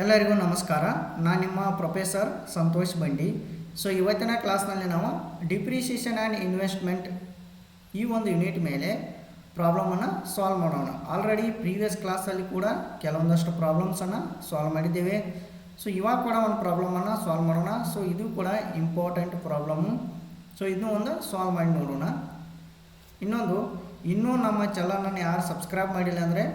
ಎಲ್ಲರಿಗೂ ನಮಸ್ಕಾರ. ನಾನು ನಿಮ್ಮ ಪ್ರೊಫೆಸರ್ ಸಂತೋಷ್ ಬಂಡಿ. ಸೊ ಇವತ್ತಿನ ಕ್ಲಾಸ್ನಲ್ಲಿ ನಾವು ಡಿಪ್ರಿಸಿಯೇಷನ್ ಆ್ಯಂಡ್ ಇನ್ವೆಸ್ಟ್ಮೆಂಟ್ ಈ ಒಂದು ಯೂನಿಟ್ ಮೇಲೆ ಪ್ರಾಬ್ಲಮನ್ನು ಸಾಲ್ವ್ ಮಾಡೋಣ. ಆಲ್ರೆಡಿ ಪ್ರೀವಿಯಸ್ ಕ್ಲಾಸಲ್ಲಿ ಕೂಡ ಕೆಲವೊಂದಷ್ಟು ಪ್ರಾಬ್ಲಮ್ಸನ್ನು ಸಾಲ್ವ್ ಮಾಡಿದ್ದೇವೆ. ಸೊ ಇವಾಗ ಕೂಡ ಒಂದು ಪ್ರಾಬ್ಲಮನ್ನು ಸಾಲ್ವ್ ಮಾಡೋಣ. ಸೊ ಇದು ಕೂಡ ಇಂಪಾರ್ಟೆಂಟ್ ಪ್ರಾಬ್ಲಮ್ಮು ಸೊ ಇದನ್ನು ಒಂದು ಸಾಲ್ವ್ ಮಾಡಿ ನೋಡೋಣ. ಇನ್ನೊಂದು, ಇನ್ನೂ ನಮ್ಮ ಚಾನಲನ್ನು ಯಾರು ಸಬ್ಸ್ಕ್ರೈಬ್ ಮಾಡಿಲ್ಲ ಅಂದರೆ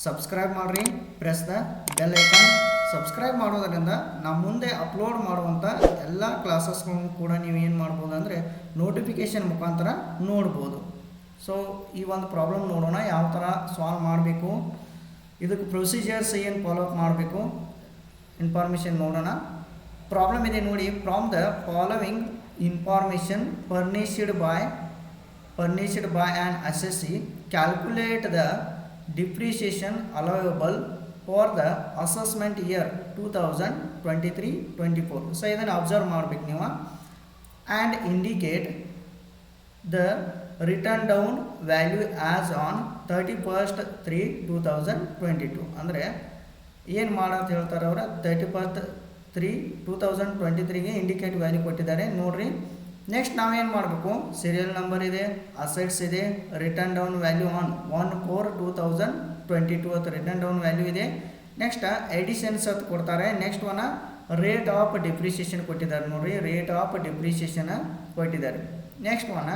ಸಬ್ಸ್ಕ್ರೈಬ್ ಮಾಡಿರಿ press the bell icon subscribe ಮಾಡೋದರಿಂದ ನಾವು ಮುಂದೆ ಅಪ್ಲೋಡ್ ಮಾಡುವಂಥ ಎಲ್ಲ ಕ್ಲಾಸಸ್ಗಳನ್ನು ಕೂಡ ನೀವು ಏನು ಮಾಡ್ಬೋದು ಅಂದರೆ ನೋಟಿಫಿಕೇಷನ್ ಮುಖಾಂತರ ನೋಡ್ಬೋದು. ಸೊ ಈ ಒಂದು ಪ್ರಾಬ್ಲಮ್ ನೋಡೋಣ, ಯಾವ ಥರ ಸಾಲ್ವ್ ಮಾಡಬೇಕು. ಇದಕ್ಕೆ ಪ್ರೊಸೀಜರ್ಸ್ ಏನು ಫಾಲೋ ಅಪ್ ಮಾಡಬೇಕು. ಇನ್ಫಾರ್ಮೇಷನ್ ನೋಡೋಣ. ಪ್ರಾಬ್ಲಮ್ ಇದೆ ನೋಡಿ from the following information furnished by furnished by and assessee calculate the depreciation allowable for the assessment year 2023-24 so ಇದನ್ನು ಅಬ್ಸರ್ವ್ ಮಾಡ್ಬೇಕು ನೀವು. And indicate the written down value as on thirty first three two thousand twenty two ಅಂದರೆ ಏನು ಮಾಡಂತ ಹೇಳ್ತಾರೆ ಅವರ? Thirty first three two thousand twenty ತ್ರೀಗೆ indicate value ಕೊಟ್ಟಿದ್ದಾರೆ. ನೋಡಿರಿ. ನೆಕ್ಸ್ಟ್ ನಾವೇನು ಮಾಡಬೇಕು? ಸೀರಿಯಲ್ ನಂಬರ್ ಇದೆ ಅಸೆಟ್ಸ್ ಇದೆ written down value on one four two thousand twenty two ಅಂತ ರಿಟರ್ನ್ ಡೌನ್ ವ್ಯಾಲ್ಯೂ ಇದೆ. ನೆಕ್ಸ್ಟ್ ಎಡಿಷನ್ಸ್ ಅಂತ ಕೊಡ್ತಾರೆ. Next one rate of depreciation ಕೊಟ್ಟಿದ್ದಾರೆ ನೋಡಿರಿ. ರೇಟ್ ಆಫ್ ಡಿಪ್ರಿಸಿಯೇಷನ್ ಕೊಟ್ಟಿದ್ದಾರೆ. ನೆಕ್ಸ್ಟ್ ಒನ್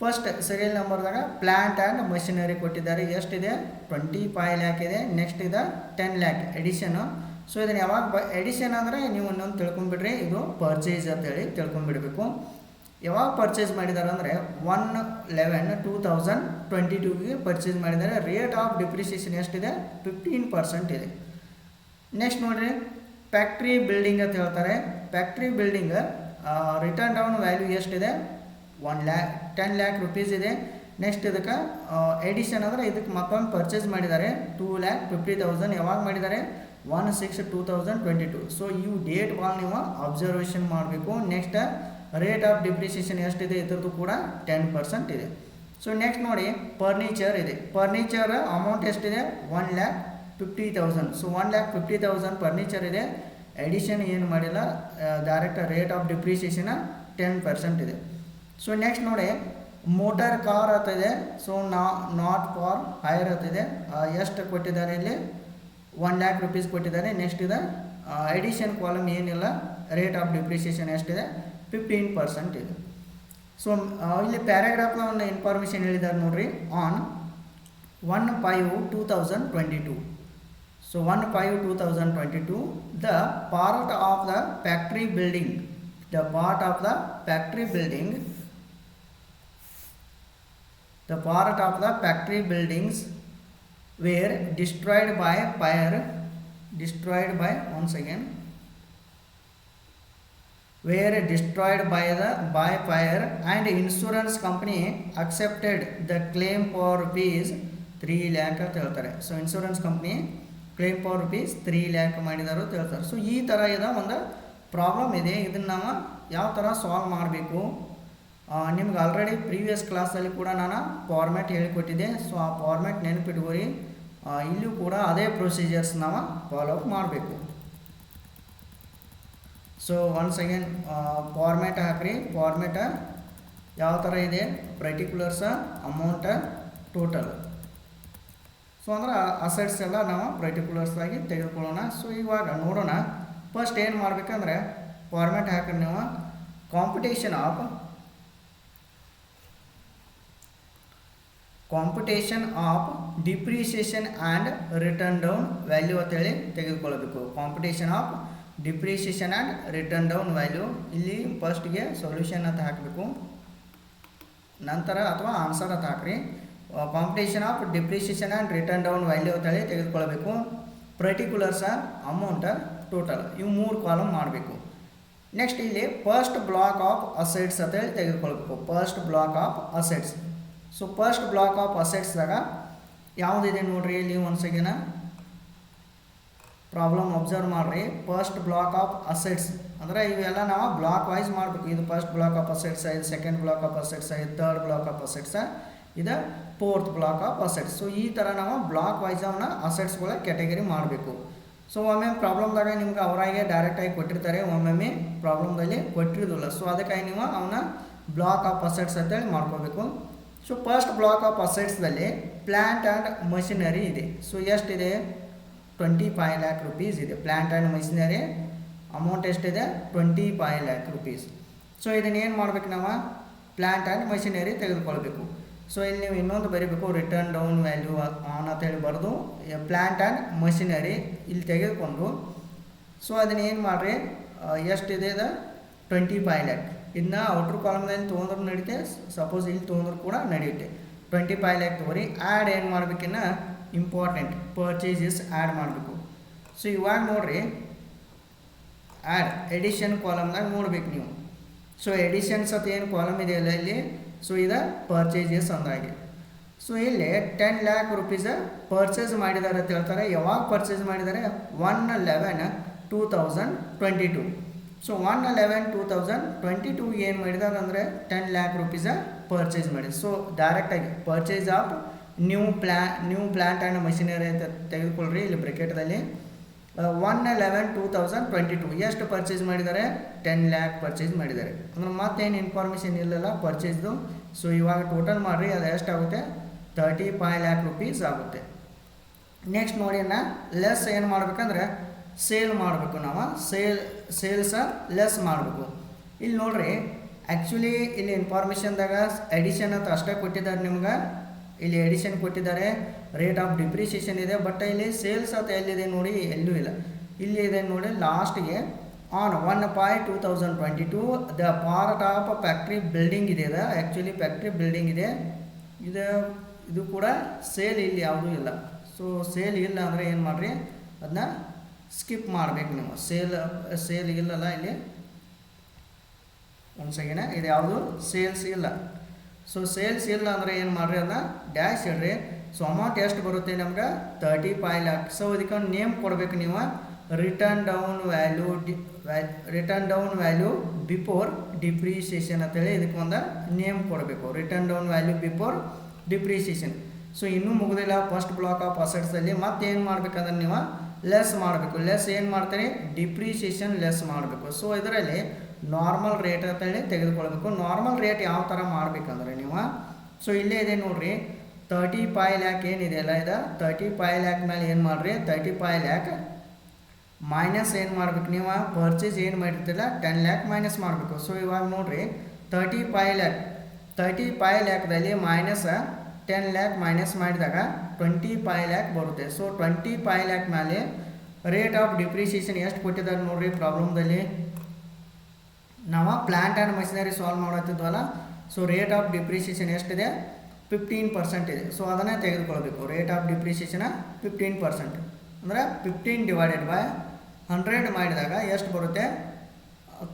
ಫಸ್ಟ್ ಸೀರಿಯಲ್ ನಂಬರ್ದಾಗ ಪ್ಲ್ಯಾಂಟ್ ಆ್ಯಂಡ್ ಮಷಿನರಿ ಕೊಟ್ಟಿದ್ದಾರೆ. ಎಷ್ಟಿದೆ ಟ್ವೆಂಟಿ ಫೈವ್ ಲ್ಯಾಕ್ ಇದೆ. ನೆಕ್ಸ್ಟ್ ಇದೆ ಟೆನ್ ಲ್ಯಾಕ್ ಎಡಿಷನು ಸೊ ಇದನ್ನು ಯಾವಾಗ ಎಡಿಷನ್ ಅಂದರೆ ನೀವು ಇನ್ನೊಂದು ತಿಳ್ಕೊಂಬಿಡ್ರಿ ಇದು ಪರ್ಚೇಸ್ ಅಂತೇಳಿ ತಿಳ್ಕೊಂಬಿಡಬೇಕು ಯಾವಾಗ ಪರ್ಚೇಸ್ ಮಾಡಿದ್ದಾರೆ ಅಂದರೆ one eleven two thousand twenty ಟೂಗೆ purchase ಮಾಡಿದ್ದಾರೆ ರೇಟ್ ಆಫ್ ಡಿಪ್ರಿಸಿಯೇಷನ್ ಎಷ್ಟಿದೆ? ಫಿಫ್ಟೀನ್ ಪರ್ಸೆಂಟ್ ಇದೆ. ನೆಕ್ಸ್ಟ್ ನೋಡಿರಿ. ಫ್ಯಾಕ್ಟ್ರಿ ಬಿಲ್ಡಿಂಗ್ ಅಂತ ಹೇಳ್ತಾರೆ. Factory building return down value ಎಷ್ಟಿದೆ? One lakh ten lakh rupees ಇದೆ. ನೆಕ್ಸ್ಟ್ ಇದಕ್ಕೆ ಎಡಿಷನ್ ಅಂದರೆ ಇದಕ್ಕೆ ಮತ್ತೊಂದು ಪರ್ಚೇಸ್ ಮಾಡಿದ್ದಾರೆ ಟೂ ಲ್ಯಾಕ್ ಫಿಫ್ಟಿ ತೌಸಂಡ್ ಯಾವಾಗ ಮಾಡಿದ್ದಾರೆ one six two thousand twenty two so ಇವು ಡೇಟ್ ಭಾಳ ನೀವು ಅಬ್ಸರ್ವೇಷನ್ ಮಾಡಬೇಕು. ನೆಕ್ಸ್ಟ್ ರೇಟ್ ಆಫ್ ಡಿಪ್ರಿಸಿಯೇಷನ್ ಎಷ್ಟಿದೆ ಇದ್ರದ್ದು ಕೂಡ ಟೆನ್ ಪರ್ಸೆಂಟ್ ಇದೆ. ಸೊ ನೆಕ್ಸ್ಟ್ ನೋಡಿ ಫರ್ನಿಚರ್ ಇದೆ. ಫರ್ನಿಚರ್ ಅಮೌಂಟ್ ಎಷ್ಟಿದೆ? One lakh fifty thousand so one lakh fifty thousand furniture ಇದೆ. ಎಡಿಷನ್ ಏನು ಮಾಡಿಲ್ಲ direct rate of depreciation ten percent ಇದೆ. ಸೊ ನೆಕ್ಸ್ಟ್ ನೋಡಿ ಮೋಟಾರ್ ಕಾರ್ ಇದೆ. ಸೊ ನಾ ನಾಟ್ ಫಾರ್ ಹೈರ್ ಅಂತಿದೆ ಎಷ್ಟು ಕೊಟ್ಟಿದ್ದಾರೆ ಇಲ್ಲಿ? ಒನ್ ಲ್ಯಾಕ್ ರುಪೀಸ್ ಕೊಟ್ಟಿದ್ದಾರೆ. ನೆಕ್ಸ್ಟ್ ಇದೆ ಎಡಿಷನ್ ಕಾಲಮ್ ಏನಿಲ್ಲ ರೇಟ್ ಆಫ್ ಡಿಪ್ರಿಸಿಯೇಷನ್ ಎಷ್ಟಿದೆ? ಫಿಫ್ಟೀನ್ ಪರ್ಸೆಂಟ್ ಇದೆ ಸೊ ಇಲ್ಲಿ ಪ್ಯಾರಾಗ್ರಾಫ್ನ ಒಂದು ಇನ್ಫಾರ್ಮೇಷನ್ ಹೇಳಿದ್ದಾರೆ ನೋಡ್ರಿ on one five two thousand twenty two so one five two thousand twenty two the part of the factory building the part of the factory building the part of the factory buildings were destroyed by fire, destroyed by, once again were destroyed by the by fire and insurance company accepted the claim for rupees three lakh ಅಂತ ಹೇಳ್ತಾರೆ. So insurance company claim for rupees three lakh ಮಾಡಿದಾರು ಅಂತ ಹೇಳ್ತಾರೆ. So ಈ ಥರ ಇದ ಒಂದು problem ಇದೆ. ಇದನ್ನು ನಾವು ಯಾವ ಥರ ಸಾಲ್ವ್ ಮಾಡಬೇಕು? ನಿಮ್ಗೆ ಆಲ್ರೆಡಿ ಪ್ರೀವಿಯಸ್ ಕ್ಲಾಸಲ್ಲಿ ಕೂಡ ನಾನು ಫಾರ್ಮ್ಯಾಟ್ ಹೇಳಿಕೊಟ್ಟಿದ್ದೆ. ಸೊ ಆ ಫಾರ್ಮ್ಯಾಟ್ ನೆನಪಿಟ್ಕೊರಿ. ಇಲ್ಲೂ ಕೂಡ ಅದೇ ಪ್ರೊಸೀಜರ್ಸ್ ನಾವು ಫಾಲೋ ಅಪ್ ಮಾಡಬೇಕು. ಸೊ ಒನ್ಸ್ ಅಗೇನ್ ಫಾರ್ಮ್ಯಾಟ್ ಹಾಕ್ರಿ. ಫಾರ್ಮ್ಯಾಟ ಯಾವ ಥರ ಇದೆ? ಪರ್ಟಿಕ್ಯುಲರ್ಸ ಅಮೌಂಟ ಟೋಟಲ್ ಸೊ ಅಂದ್ರೆ ಅಸೆಟ್ಸ್ ಎಲ್ಲ ನಾವು ಪರ್ಟಿಕ್ಯುಲರ್ಸ್ ಆಗಿ ತೆಗೆದುಕೊಳ್ಳೋಣ. ಸೊ ಇವಾಗ ನೋಡೋಣ. ಫಸ್ಟ್ ಏನು ಮಾಡಬೇಕಂದ್ರೆ ಫಾರ್ಮ್ಯಾಟ್ ಹಾಕ್ರಿ ನೀವು. Computation of computation of depreciation and return down value ಅಂತೇಳಿ ತೆಗೆದುಕೊಳ್ಳಬೇಕು. Computation of depreciation and return down value ಇಲ್ಲಿ ಫಸ್ಟ್ಗೆ ಸೊಲ್ಯೂಷನ್ ಅಂತ ಹಾಕಬೇಕು. ನಂತರ ಅಥವಾ ಆನ್ಸರ್ ಅಂತ ಹಾಕ್ರಿ. Computation of depreciation and return down value ಅಂತೇಳಿ ತೆಗೆದುಕೊಳ್ಬೇಕು. ಪರ್ಟಿಕ್ಯುಲರ್ಸ ಅಮೌಂಟ ಟೋಟಲ್ ಇವು ಮೂರು ಕಾಲಮ್ ಮಾಡಬೇಕು. ನೆಕ್ಸ್ಟ್ ಇಲ್ಲಿ ಫಸ್ಟ್ ಬ್ಲಾಕ್ ಆಫ್ ಅಸೆಟ್ಸ್ ಅಂತೇಳಿ ತೆಗೆದುಕೊಳ್ಬೇಕು. First block of assets so first block of ಅಸೆಟ್ಸ್ದಾಗ ಯಾವುದಿದೆ ನೋಡ್ರಿ ಇಲ್ಲಿ ಒಂದು ಸೆಕೆಂಡ ಪ್ರಾಬ್ಲಮ್ ಅಬ್ಸರ್ವ್ ಮಾಡಿರಿ. ಫಸ್ಟ್ ಬ್ಲಾಕ್ ಆಫ್ ಅಸೆಟ್ಸ್ ಅಂದರೆ ಇವೆಲ್ಲ ನಾವು ಬ್ಲಾಕ್ ವೈಸ್ ಮಾಡಬೇಕು. ಇದು ಫಸ್ಟ್ ಬ್ಲಾಕ್ ಆಫ್ ಅಸೆಟ್ಸ್ ಇದು ಸೆಕೆಂಡ್ ಬ್ಲಾಕ್ ಆಫ್ ಅಸೆಟ್ಸ್ ಇದು ತರ್ಡ್ ಬ್ಲಾಕ್ ಆಫ್ ಅಸೆಟ್ಸ್ ಇದು fourth block of assets so ಈ ಥರ ನಾವು ಬ್ಲಾಕ್ ವೈಸ್ ಅವನ್ನ ಅಸೆಟ್ಸ್ಗಳ ಕ್ಯಾಟಗರಿ ಮಾಡಬೇಕು. ಸೊ ಒಮ್ಮೆ ಪ್ರಾಬ್ಲಮ್ದಾಗ ನಿಮ್ಗೆ ಅವರಾಗೆ ಡೈರೆಕ್ಟಾಗಿ ಕೊಟ್ಟಿರ್ತಾರೆ. ಒಮ್ಮೊಮ್ಮೆ ಪ್ರಾಬ್ಲಮ್ದಲ್ಲಿ ಕೊಟ್ಟಿರೋದಿಲ್ಲ. ಸೊ ಅದಕ್ಕಾಗಿ ನೀವು ಅವನ್ನ ಬ್ಲಾಕ್ ಆಫ್ ಅಸೆಟ್ಸ್ ಅಂತೇಳಿ ಮಾಡ್ಕೋಬೇಕು. ಸೊ ಫಸ್ಟ್ ಬ್ಲಾಕ್ ಆಫ್ ಅಸೆಟ್ಸ್ದಲ್ಲಿ ಪ್ಲ್ಯಾಂಟ್ ಆ್ಯಂಡ್ ಮಷಿನರಿ ಇದೆ. ಸೊ ಎಷ್ಟಿದೆ? ಟ್ವೆಂಟಿ ಫೈವ್ ಲ್ಯಾಕ್ ರುಪೀಸ್ ಇದೆ. ಪ್ಲ್ಯಾಂಟ್ ಆ್ಯಂಡ್ ಮೆಷಿನರಿ ಅಮೌಂಟ್ ಎಷ್ಟಿದೆ? Twenty five lakh rupees so ಇದನ್ನು ಏನು ಮಾಡ್ಬೇಕು ನಾವು? ಪ್ಲ್ಯಾಂಟ್ ಆ್ಯಂಡ್ ಮಷಿನರಿ ತೆಗೆದುಕೊಳ್ಬೇಕು. ಸೊ ಇಲ್ಲಿ ನೀವು ಇನ್ನೊಂದು ಬರೀಬೇಕು ರಿಟರ್ನ್ ಡೌನ್ ವ್ಯಾಲ್ಯೂ ಆನ್ ಅಂತೇಳಿ ಬರೆದು ಪ್ಲ್ಯಾಂಟ್ ಆ್ಯಂಡ್ ಮಷಿನರಿ ಇಲ್ಲಿ ತೆಗೆದುಕೊಂಡು ಸೊ ಅದನ್ನು ಏನು ಮಾಡಿರಿ? ಎಷ್ಟಿದೆ ಇದು? ಟ್ವೆಂಟಿ ಫೈವ್ ಲ್ಯಾಕ್ ಇದನ್ನ ಔಟ್ರ್ ಕಾಲಮ್ನಲ್ಲಿ ತೊಗೊಂಡ್ರು ನಡೀತೆ ಸಪೋಸ್ ಇಲ್ಲಿ ತೊಗೊಂಡ್ರು ಕೂಡ ನಡೆಯುತ್ತೆ. ಟ್ವೆಂಟಿ ಫೈವ್ ಲ್ಯಾಕ್ ತೊಗೊರಿ. ಆ್ಯಡ್ ಏನು ಮಾಡ್ಬೇಕಿನ್ನ? ಇಂಪಾರ್ಟೆಂಟ್ ಪರ್ಚೇಸಸ್ ಆ್ಯಡ್ ಮಾಡಬೇಕು. ಸೊ ಇವಾಗ ನೋಡ್ರಿ ಆ್ಯಡ್ ಎಡಿಷನ್ ಕಾಲಮ್ನಾಗ ನೋಡ್ಬೇಕು ನೀವು. ಸೊ ಎಡಿಷನ್ಸ್ ಅಂತ ಏನು ಕಾಲಮ್ ಇದೆಯಲ್ಲ ಇಲ್ಲಿ? ಸೊ ಇದು ಪರ್ಚೇಸಸ್ ಅಂದಾಗೆ. ಸೊ ಇಲ್ಲಿ ಟೆನ್ ಲ್ಯಾಕ್ ರುಪೀಸ್ ಪರ್ಚೇಸ್ ಮಾಡಿದ್ದಾರೆ ಅಂತ ಹೇಳ್ತಾರೆ. ಯಾವಾಗ ಪರ್ಚೇಸ್ ಮಾಡಿದ್ದಾರೆ one eleven two thousand twenty two so one eleven two thousand twenty two ಏನು ಮಾಡಿದ್ದಾರೆ ಅಂದರೆ ಟೆನ್ ಲ್ಯಾಕ್ ರುಪೀಸ ಪರ್ಚೇಸ್ ಮಾಡಿ ಸೊ ಡೈರೆಕ್ಟಾಗಿ purchase of new plant new plant and machinery ಅಂತ ತೆಗೆದುಕೊಳ್ಳ್ರಿ ಇಲ್ಲಿ ಬ್ರೆಕೆಟ್ದಲ್ಲಿ one eleven two thousand twenty two ಎಷ್ಟು purchase ಮಾಡಿದ್ದಾರೆ? ಟೆನ್ ಲ್ಯಾಕ್ ಪರ್ಚೇಸ್ ಮಾಡಿದ್ದಾರೆ. ಅಂದ್ರೆ ಮತ್ತೇನು ಇನ್ಫಾರ್ಮೇಷನ್ ಇಲ್ಲಲ್ಲ ಪರ್ಚೇಸ್ದು ಸೊ ಇವಾಗ ಟೋಟಲ್ ಮಾಡಿರಿ, ಅದು ಎಷ್ಟಾಗುತ್ತೆ ತರ್ಟಿ ಫೈವ್ ಲ್ಯಾಕ್ ರುಪೀಸ್ ಆಗುತ್ತೆ. ನೆಕ್ಸ್ಟ್ ನೋಡಿ ನಾ ಲೆಸ್ ಏನು ಮಾಡ್ಬೇಕಂದ್ರೆ ಸೇಲ್ ಮಾಡಬೇಕು ನಾವು. ಸೇಲ್ ಸೇಲ್ಸ ಲೆಸ್ ಮಾಡಬೇಕು. ಇಲ್ಲಿ ನೋಡ್ರಿ ಆ್ಯಕ್ಚುಲಿ ಇಲ್ಲಿ ಇನ್ಫಾರ್ಮೇಷನ್ದಾಗ ಎಡಿಷನ್ ಅಂತ ಅಷ್ಟೇ ಕೊಟ್ಟಿದ್ದಾರೆ ನಿಮ್ಗೆ. ಇಲ್ಲಿ ಎಡಿಷನ್ ಕೊಟ್ಟಿದ್ದಾರೆ. ರೇಟ್ ಆಫ್ ಡಿಪ್ರಿಸಿಯೇಷನ್ ಇದೆ ಬಟ್ ಇಲ್ಲಿ ಸೇಲ್ಸ್ ಅಂತ ಎಲ್ಲಿದೆ ನೋಡಿ, ಎಲ್ಲೂ ಇಲ್ಲ. ಇಲ್ಲಿ ಇದೆ ನೋಡಿ ಲಾಸ್ಟ್ಗೆ on one five two thousand twenty two the part of factory building ಇದೆ ಅದು. ಆ್ಯಕ್ಚುಲಿ ಫ್ಯಾಕ್ಟ್ರಿ ಬಿಲ್ಡಿಂಗ್ ಇದೆ. ಇದು ಇದು ಕೂಡ ಸೇಲ್ ಇಲ್ಲಿ ಯಾವುದೂ ಇಲ್ಲ. ಸೊ ಸೇಲ್ ಇಲ್ಲ ಅಂದರೆ ಏನು ಮಾಡಿರಿ? ಅದನ್ನ ಸ್ಕಿಪ್ ಮಾಡಬೇಕು ನೀವು. ಸೇಲ್ ಸೇಲ್ ಇಲ್ಲಲ್ಲ ಇಲ್ಲಿ. ಒಂದು ಸೆಕೆಂಡ ಇದು ಯಾವುದು? ಸೇಲ್ಸ್ ಇಲ್ಲ. ಸೊ ಸೇಲ್ಸ್ ಇಲ್ಲ ಅಂದರೆ ಏನು ಮಾಡ್ರಿ ಅದನ್ನ ಡ್ಯಾಶ್ ಇಡ್ರಿ. ಸೊ ಅಮೌಂಟ್ ಎಷ್ಟು ಬರುತ್ತೆ ನಮ್ಗೆ? ತರ್ಟಿ ಫೈವ್ ಲ್ಯಾಕ್ ಸೊ ಇದಕ್ಕೆ ನೇಮ್ ಕೊಡಬೇಕು ನೀವು. Written down value the written down value before depreciation ಅಂತೇಳಿ ಇದಕ್ಕೆ ಒಂದು ನೇಮ್ ಕೊಡಬೇಕು. Written down value before depreciation so ಇನ್ನೂ ಮುಗಿದಿಲ್ಲ. ಫಸ್ಟ್ ಬ್ಲಾಕ್ ಆಫ್ ಅಸೆಟ್ಸಲ್ಲಿ ಮತ್ತೆ ಏನು ಮಾಡ್ಬೇಕಂದ್ರೆ ನೀವು? ಲೆಸ್ ಮಾಡಬೇಕು. ಲೆಸ್ ಏನು ಮಾಡ್ತೀರಿ? ಡಿಪ್ರಿಸಿಯೇಷನ್ ಲೆಸ್ ಮಾಡಬೇಕು. ಸೊ ಇದರಲ್ಲಿ ನಾರ್ಮಲ್ ರೇಟ್ ಅಂತೇಳಿ ತೆಗೆದುಕೊಳ್ಬೇಕು. ನಾರ್ಮಲ್ ರೇಟ್ ಯಾವ ಥರ ಮಾಡ್ಬೇಕಂದ್ರೆ ನೀವು ಸೊ ಇಲ್ಲೇ ಇದೆ ನೋಡಿರಿ ತರ್ಟಿ ಫೈವ್ ಲ್ಯಾಕ್ ಏನಿದೆ ಅಲ್ಲ ಇದು? ತರ್ಟಿ ಫೈವ್ ಲ್ಯಾಕ್ ಮೇಲೆ ಏನು ಮಾಡಿರಿ? ತರ್ಟಿ ಫೈವ್ ಲ್ಯಾಕ್ ಮೈನಸ್ ಏನು ಮಾಡ್ಬೇಕು ನೀವು? ಪರ್ಚೇಸ್ ಏನು ಮಾಡಿರ್ತಿಲ್ಲ ಟೆನ್ ಲ್ಯಾಕ್ ಮೈನಸ್ ಮಾಡಬೇಕು. ಸೊ ಇವಾಗ ನೋಡಿರಿ thirty five lakh thirty five ಲ್ಯಾಕ್ದಲ್ಲಿ minus ten lakh minus ಮಾಡಿದಾಗ ಟ್ವೆಂಟಿ ಫೈವ್ ಲ್ಯಾಕ್ ಬರುತ್ತೆ. ಸೊ ಟ್ವೆಂಟಿ ಫೈವ್ ಲ್ಯಾಕ್ ಮೇಲೆ ರೇಟ್ ಆಫ್ ಡಿಪ್ರಿಸಿಯೇಷನ್ ಎಷ್ಟು ಕೊಟ್ಟಿದ್ದಾರೆ ನೋಡಿರಿ ಪ್ರಾಬ್ಲಮ್ದಲ್ಲಿ ನಾವು ಪ್ಲ್ಯಾಂಟ್ ಆ್ಯಂಡ್ ಮಷಿನರಿ ಸಾಲ್ವ್ ಮಾಡತ್ತಿದ್ವಲ್ಲ ಸೊ ರೇಟ್ ಆಫ್ ಡಿಪ್ರಿಸಿಯೇಷನ್ ಎಷ್ಟಿದೆ? ಫಿಫ್ಟೀನ್ ಪರ್ಸೆಂಟ್ ಇದೆ. ಸೊ ಅದನ್ನೇ ತೆಗೆದುಕೊಳ್ಬೇಕು. Rate of depreciation fifteen percent ಅಂದರೆ ಫಿಫ್ಟೀನ್ ಡಿವೈಡೆಡ್ ಬೈ ಹಂಡ್ರೆಡ್ ಮಾಡಿದಾಗ ಎಷ್ಟು ಬರುತ್ತೆ?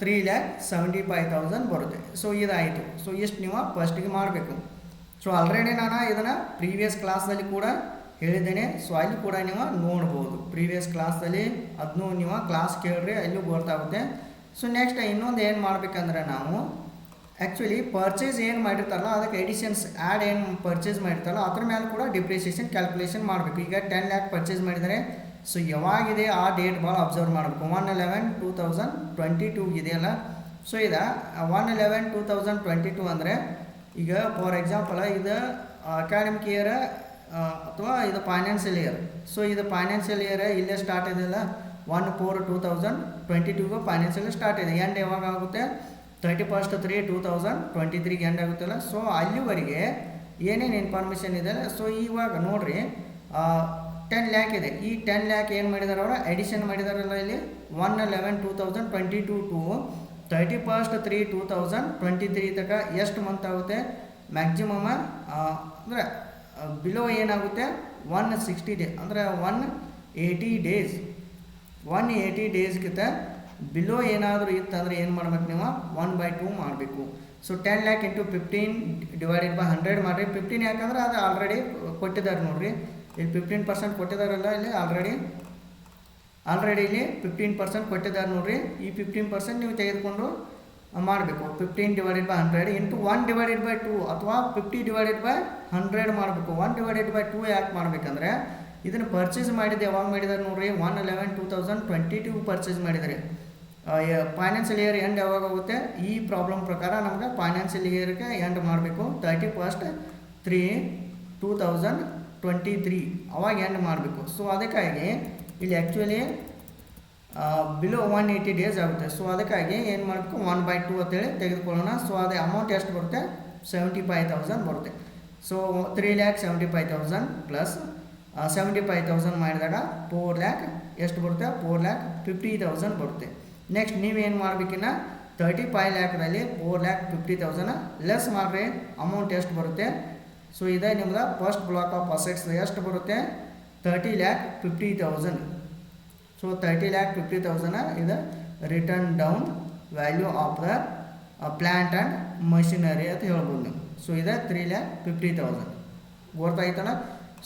Three lakh seventy five thousand ಬರುತ್ತೆ. ಸೊ ಇದಾಯಿತು. ಸೊ ಇಷ್ಟು ನೀವು ಫಸ್ಟಿಗೆ ಮಾಡಬೇಕು. ಸೊ ಆಲ್ರೆಡಿ ನಾನು ಇದನ್ನು ಪ್ರೀವಿಯಸ್ ಕ್ಲಾಸಲ್ಲಿ ಕೂಡ ಹೇಳಿದ್ದೇನೆ. ಸೊ ಅಲ್ಲಿ ಕೂಡ ನೀವು ನೋಡ್ಬೋದು. ಪ್ರೀವಿಯಸ್ ಕ್ಲಾಸ್ದಲ್ಲಿ ಅದನ್ನೂ ನೀವು ಕ್ಲಾಸ್ ಕೇಳ್ರಿ, ಅಲ್ಲೂ ಗೊತ್ತಾಗುತ್ತೆ. ಸೊ ನೆಕ್ಸ್ಟ್ ಇನ್ನೊಂದು ಏನು ಮಾಡಬೇಕಂದ್ರೆ ನಾವು ಆ್ಯಕ್ಚುಲಿ ಪರ್ಚೇಸ್ ಏನು ಮಾಡಿರ್ತಾರಲ್ಲ, ಅದಕ್ಕೆ ಎಡಿಷನ್ಸ್ ಆ್ಯಡ್ ಏನು ಪರ್ಚೇಸ್ ಮಾಡಿರ್ತಾರಲ್ಲ, ಅದ್ರ ಮೇಲೆ ಕೂಡ ಡಿಪ್ರಿಸಿಯೇಷನ್ ಕ್ಯಾಲ್ಕುಲೇಷನ್ ಮಾಡಬೇಕು. ಈಗ ಟೆನ್ ಲ್ಯಾಕ್ ಪರ್ಚೇಸ್ ಮಾಡಿದರೆ ಸೊ ಯಾವಾಗಿದೆ ಆ ಡೇಟ್ ಭಾಳ ಅಬ್ಸರ್ವ್ ಮಾಡಬೇಕು. One eleven two thousand twenty two ಇದೆಯಲ್ಲ? ಸೊ ಇದು one eleven two thousand twenty two ಅಂದರೆ, ಈಗ ಫಾರ್ ಎಕ್ಸಾಂಪಲ್ ಇದು ಅಕಾಡೆಮಿಕ್ ಇಯರ್ ಅಥವಾ ಇದು ಫೈನಾನ್ಷಿಯಲ್ ಇಯರ್ ಸೊ ಇದು ಫೈನಾನ್ಷಿಯಲ್ ಇಯರ್ ಇಲ್ಲೇ ಸ್ಟಾರ್ಟ್ ಇದೆಯಲ್ಲ one four two thousand twenty ಟೂಗೆ financial start ಇದೆ. ಎಂಡ್ ಯಾವಾಗ ಆಗುತ್ತೆ? Thirty first three two thousand twenty ತ್ರೀಗೆ end ಆಗುತ್ತಲ್ಲ? ಸೊ ಅಲ್ಲಿವರೆಗೆ ಏನೇನು ಇನ್ಫಾರ್ಮೇಷನ್ ಇದೆ? ಸೊ ಇವಾಗ ನೋಡಿರಿ ಟೆನ್ ಲ್ಯಾಕ್ ಇದೆ. ಈ ಟೆನ್ ಲ್ಯಾಕ್ ಏನು ಮಾಡಿದಾರೆ ಅವರು? ಎಡಿಷನ್ ಮಾಡಿದಾರಲ್ಲ ಇಲ್ಲಿ? One eleven two thousand twenty two to thirty first three two thousand twenty three ತನಕ ಎಷ್ಟು ಮಂತ್ ಆಗುತ್ತೆ? ಮ್ಯಾಕ್ಸಿಮಮ್ ಅಂದರೆ ಬಿಲೋ ಏನಾಗುತ್ತೆ? ಒನ್ ಸಿಕ್ಸ್ಟಿ ಡೇ ಅಂದರೆ one eighty days one eighty ಡೇಸ್ಗಿಂತ below ಏನಾದರೂ ಇತ್ತಂದರೆ ಏನು ಮಾಡ್ಬೇಕು ನೀವು? ಒನ್ ಬೈ ಟೂ ಮಾಡಬೇಕು. So ten lakh into fifteen divided by hundred ಮಾಡಿರಿ. ಫಿಫ್ಟೀನ್ ಯಾಕಂದ್ರೆ ಅದು ಆಲ್ರೆಡಿ ಕೊಟ್ಟಿದ್ದಾರೆ ನೋಡಿರಿ. ಇಲ್ಲಿ ಫಿಫ್ಟೀನ್ ಪರ್ಸೆಂಟ್ ಕೊಟ್ಟಿದ್ದಾರಲ್ಲ, ಇಲ್ಲಿ ಆಲ್ರೆಡಿ ಆಲ್ರೆಡಿ ಇಲ್ಲಿ ಫಿಫ್ಟೀನ್ ಪರ್ಸೆಂಟ್ ಕೊಟ್ಟಿದ್ದಾರೆ ನೋಡಿರಿ. ಈ ಫಿಫ್ಟೀನ್ ಪರ್ಸೆಂಟ್ ನೀವು ತೆಗೆದುಕೊಂಡು ಮಾಡಬೇಕು. Fifteen divided by hundred into one divided by two ಅಥವಾ ಫಿಫ್ಟಿ ಡಿವೈಡೆಡ್ ಬೈ ಹಂಡ್ರೆಡ್ ಮಾಡಬೇಕು. ಒನ್ ಡಿವೈಡೆಡ್ ಬೈ ಟೂ ಯಾಕೆ ಮಾಡಬೇಕಂದ್ರೆ ಇದನ್ನು ಪರ್ಚೇಸ್ ಮಾಡಿದ್ದು ಯಾವಾಗ ಮಾಡಿದ್ದಾರೆ ನೋಡ್ರಿ? One eleven two thousand twenty two purchase ಮಾಡಿದ್ದಾರೆ ಫೈನಾನ್ಷಿಯಲ್ ಇಯರ್ ಎಂಡ್ ಯಾವಾಗ ಆಗುತ್ತೆ ಈ ಪ್ರಾಬ್ಲಮ್ ಪ್ರಕಾರ ನಮ್ಗೆ ಫೈನಾನ್ಷಿಯಲ್ ಇಯರ್ಗೆ ಎಂಡ್ ಮಾಡಬೇಕು. Thirty first three two thousand twenty three ಅವಾಗ ಎಂಡ್ ಮಾಡಬೇಕು. ಸೊ ಅದಕ್ಕಾಗಿ ಇಲ್ಲಿ actually below one eighty days ಆಗುತ್ತೆ. ಸೊ ಅದಕ್ಕಾಗಿ ಏನು ಮಾಡಬೇಕು? ಒನ್ ಬೈ ಟು ಅಂತೇಳಿ ತೆಗೆದುಕೊಳ್ಳೋಣ. ಸೊ ಅದೇ ಅಮೌಂಟ್ ಎಷ್ಟು ಬರುತ್ತೆ? ಸೆವೆಂಟಿ ಫೈವ್ ತೌಸಂಡ್ ಬರುತ್ತೆ. So three lakh seventy five thousand plus seventy five thousand ಮಾಡಿದಾಗ ಫೋರ್ ಲ್ಯಾಕ್ ಎಷ್ಟು ಬರುತ್ತೆ? ಫೋರ್ ಲ್ಯಾಕ್ ಫಿಫ್ಟಿ ತೌಸಂಡ್ ಬರುತ್ತೆ. ನೆಕ್ಸ್ಟ್ ನೀವೇನು ಮಾಡಬೇಕಿನ್ನ? Thirty five ಲ್ಯಾಕ್ನಲ್ಲಿ four lakh fifty thousand less ಮಾಡಿರಿ ಅಮೌಂಟ್ ಎಷ್ಟು ಬರುತ್ತೆ? ಸೊ ಇದೇ ನಿಮ್ದು ಫಸ್ಟ್ ಬ್ಲಾಕ್ ಆಫ್ ಅಸೆಟ್ಸ್ ಎಷ್ಟು ಬರುತ್ತೆ? Thirty lakh fifty thousand so thirty lakh fifty thousand ಇದು written down value of the plant and machinery ಅಂತ ಹೇಳ್ಬೋದು. ನೀವು ಸೊ ಇದೆ ತ್ರೀ ಲ್ಯಾಕ್ ಫಿಫ್ಟಿ ತೌಸಂಡ್ ಗೊತ್ತಾಯ್ತಲ್ಲ